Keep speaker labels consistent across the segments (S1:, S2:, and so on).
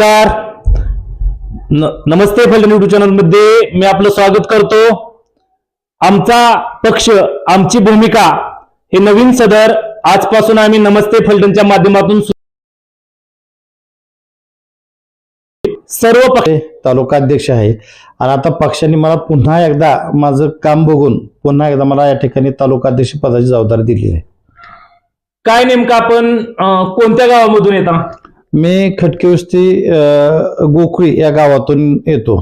S1: नमस्कार. न- नमस्ते फलटण युट्यूब चॅनलमध्ये मी आपलं स्वागत करतो. आमचा पक्ष आमची भूमिका हे नवीन सदर. आजपासून आम्ही नमस्ते फलटणच्या माध्यमातून सर्व पक्ष
S2: तालुका अध्यक्ष आहे. आणि आता पक्षाने मला पुन्हा एकदा माझं काम बघून पुन्हा एकदा मला या ठिकाणी तालुका अध्यक्ष पदाची जबाबदारी दिली आहे.
S1: काय नेमकं आपण कोणत्या गावामधून येता?
S2: मी खटके वस्ती अं, गोखळी या गावातून येतो.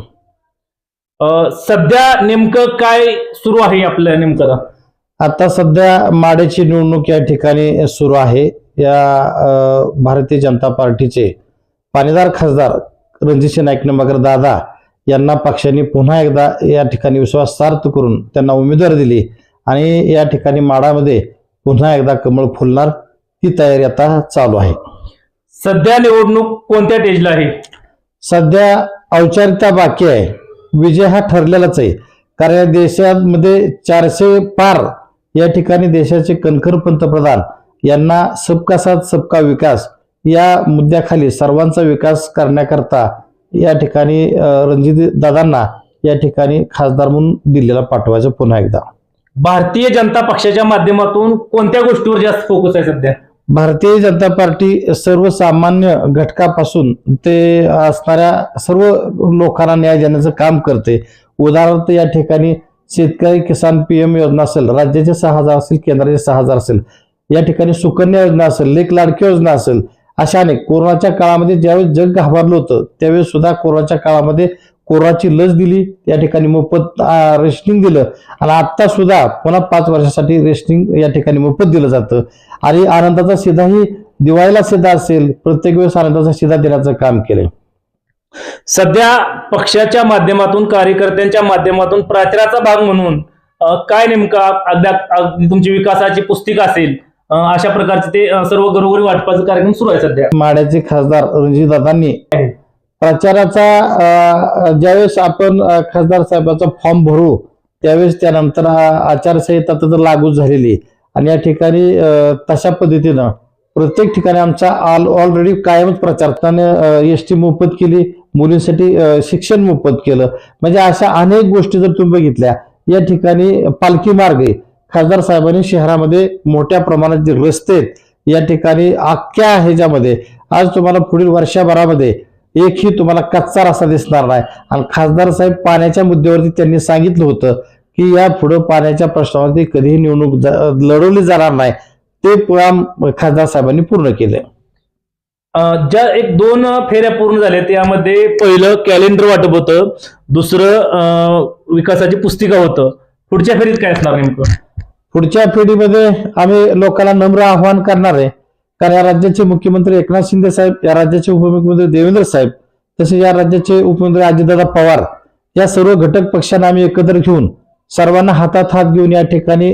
S1: सध्या नेमकं काय सुरू आहे आपलं नेमकं?
S2: आता सध्या माड्याची निवडणूक या ठिकाणी सुरू आहे. या भारतीय जनता पार्टीचे पाणीदार खासदार रणजितसिंह नाईक निंबाळकर दादा यांना पक्षाने पुन्हा एकदा या ठिकाणी विश्वास सार्थ करून त्यांना उमेदवारी दिली आणि या ठिकाणी माडामध्ये पुन्हा एकदा कमळ फुलणार ती तयारी आता चालू आहे.
S1: सध्या निवडणूक कोणत्या स्टेजला आहे?
S2: सध्या औपचारिकता बाकी आहे. विजय हा ठरलेलाच आहे. कारण या देशामध्ये चारशे पार या ठिकाणी देशाचे कणखर पंतप्रधान यांना सबका साथ सबका विकास या मुद्द्याखाली सर्वांचा विकास करण्याकरता या ठिकाणी रणजित दादांना या ठिकाणी खासदार म्हणून दिल्लीला पाठवायचं पुन्हा एकदा.
S1: भारतीय जनता पक्षाच्या माध्यमातून कोणत्या गोष्टीवर जास्त फोकस आहे सध्या?
S2: भारतीय जनता पार्टी सर्वसामान्य घटकापासून ते असणाऱ्या सर्व लोकांना न्याय देण्याचं काम करते. उदाहरणार्थ या ठिकाणी शेतकरी किसान पीएम योजना असेल राज्याचे सहा हजार असेल केंद्राचे सहा हजार असेल या ठिकाणी सुकन्या योजना असेल लेख लाडकी योजना असेल अशा अनेक. कोरोनाच्या काळामध्ये ज्यावेळेस जग घाबरलं होतं त्यावेळेस सुद्धा कोरोनाच्या काळामध्ये कोरोनाची लस दिली या ठिकाणी मोफत रेशनिंग दिलं. आणि आता सुद्धा पुन्हा पाच वर्षासाठी रेशनिंग या ठिकाणी मोफत दिलं जातं. आणि आनंदाचा शिधाही दिवाळीला शिधा असेल प्रत्येक वेळेस आनंदाचा शिधा देण्याचं काम केलंय.
S1: सध्या पक्षाच्या माध्यमातून कार्यकर्त्यांच्या माध्यमातून प्रचाराचा भाग म्हणून काय नेमका अगदी तुमची विकासाची पुस्तिका असेल अशा प्रकारचे ते सर्व घरोघरी वाटपाचा कार्यक्रम सुरू आहे सध्या.
S2: माड्याचे खासदार रणजितदादांनी प्रचाराचा ज्यावेळेस आपण खासदार साहेबाचा फॉर्म भरू त्यावेळेस त्यानंतर आचारसंहिता तर लागू झालेली आहे. आणि या ठिकाणी तशा पद्धतीनं प्रत्येक ठिकाणी आमचा ऑल ऑलरेडी कायमच प्रचार. त्याने एस टी मोफत केली मुलींसाठी शिक्षण मोफत केलं. म्हणजे अशा अनेक गोष्टी जर तुम्ही बघितल्या या ठिकाणी पालखी मार्ग आहे. खासदार साहेबांनी शहरामध्ये मोठ्या प्रमाणात जे रस्ते आहेत या ठिकाणी अख्ख्या ह्याच्यामध्ये आज तुम्हाला पुढील वर्षभरामध्ये एकही तुम्हाला कच्चा रस्ता दिसणार नाही. आणि खासदार साहेब पाण्याच्या मुद्द्यावरती त्यांनी सांगितलं होतं की या पुढे पाण्याच्या प्रश्नावरती कधीही निवडणूक लढवली जाणार नाही. ते काम खासदार साहेबांनी पूर्ण केलंय.
S1: अ, ज्या एक दोन फेऱ्या पूर्ण झाल्या त्यामध्ये पहिलं कॅलेंडर वाटप होतं. दुसरं विकासाची पुस्तिका होतं. पुढच्या फेरीत काय असणार नेमकं?
S2: पुढच्या पिढीमध्ये आम्ही लोकांना नम्र आव्हान करणार आहे. कारण या राज्याचे मुख्यमंत्री एकनाथ शिंदे साहेब या राज्याचे उपमुख्यमंत्री देवेंद्र साहेब तसेच या राज्याचे उपमुख्यमंत्री अजितदादा पवार या सर्व घटक पक्षांना आम्ही एकत्र घेऊन सर्वांना हातात हात घेऊन या ठिकाणी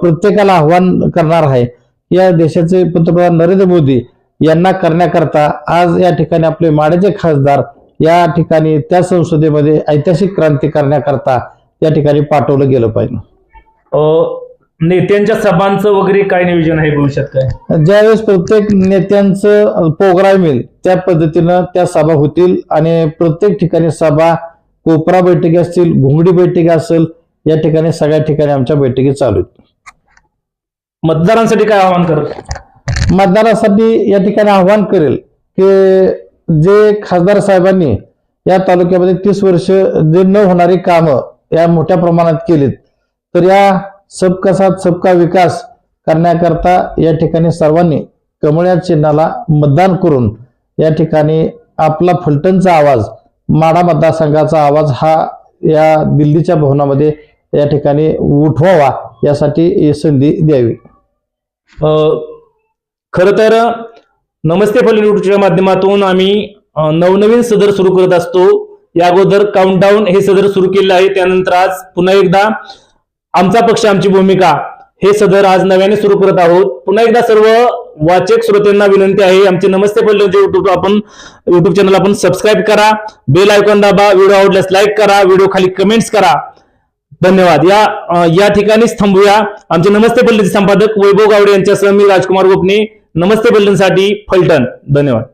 S2: प्रत्येकाला आव्हान करणार आहे. या देशाचे पंतप्रधान नरेंद्र मोदी यांना करण्याकरता आज या ठिकाणी आपले माड्याचे खासदार या ठिकाणी त्या संसदेमध्ये ऐतिहासिक क्रांती करण्याकरता या ठिकाणी पाठवलं गेलं पाहिजे.
S1: नेत्यांच्या सभांचं वगैरे काय नियोजन आहे भविष्यात काय?
S2: ज्यावेळेस प्रत्येक नेत्यांचं प्रोग्राम येईल त्या पद्धतीनं त्या सभा होतील आणि प्रत्येक ठिकाणी सभा कोपरा बैठकी असतील घोंगडी बैठकी असेल या ठिकाणी सगळ्या ठिकाणी आमच्या बैठकी चालू आहेत.
S1: मतदारांसाठी काय आवाहन करत?
S2: मतदारासाठी या ठिकाणी आव्हान करेल की जे खासदार साहेबांनी या तालुक्यामध्ये तीस वर्ष जे न होणारी कामं या मोठ्या प्रमाणात केलीत तर या सबका साथ सबका विकास करण्याकरता या ठिकाणी सर्वांनी कमळ्या चिन्हाला मतदान करून या ठिकाणी आपला फलटणचा आवाज माडा मतदारसंघाचा आवाज हा या दिल्लीच्या भवनामध्ये या ठिकाणी उठवावा यासाठी ही संधी द्यावी.
S1: खर तर नमस्ते फल युट्यूबच्या माध्यमातून आम्ही नवनवीन सदर सुरू करत असतो. या अगोदर काउंटडाऊन हे सदर सुरू केले आहे. त्यानंतर आज पुन्हा एकदा आमचा पक्ष आमची भूमिका हे सदर आज नव्याने सुरू करत आहोत. पुन्हा एकदा सर्व वाचक श्रोत्यांना विनंती आहे आमचे नमस्ते फलटणचे युट्यूब आपण युट्यूब चॅनल आपण सबस्क्राईब करा बेल आयकॉन दाबा व्हिडिओ आवडल्यास लाईक करा व्हिडिओ खाली कमेंट्स करा. धन्यवाद. या या ठिकाणीच थांबूया. आमचे नमस्ते फलटणचे संपादक वैभव गावडे यांच्यासह मी राजकुमार गोपने. नमस्ते फलटणसाठी फलटण. धन्यवाद.